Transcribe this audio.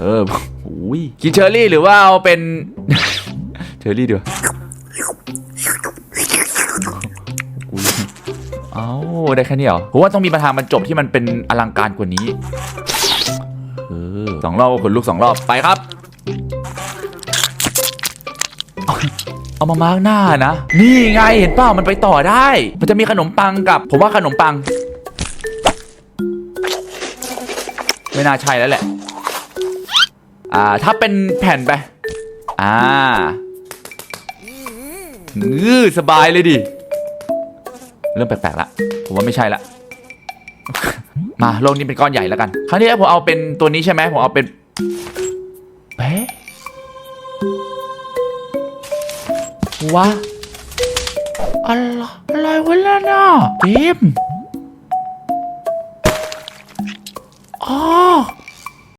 เอออุ้ยกินเชอร์รี่หรือว่าเอาเป็น เชอร์รี่ดีกว่าอุ๊ยเอาได้แค่นี้เหรอผมว่าต้องมีประธานบรรจบที่มันเป็นอลังการกว่านี้เออสองรอบขนลุกสองรอบไปครับ เอามามาร์กหน้านะ นี่ไงเห็นเปล่ามันไปต่อได้ มันจะมีขนมปังกับ ผมว่าขนมปัง ไม่น่าใช่แล้วแหละ อ่าถ้าเป็นแผ่นไป อ่าเออสบายเลยดิ เริ่มแปลกๆละ ผมว่าไม่ใช่ละ มาโลกนี้เป็นก้อนใหญ่แล้วกัน ครั้งที่แล้วผมเอาเป็นตัวนี้ใช่ไหมผมเอาเป็นเป๊ะวะอะไรอะไรวะล่ะนาะเกมอ๋อ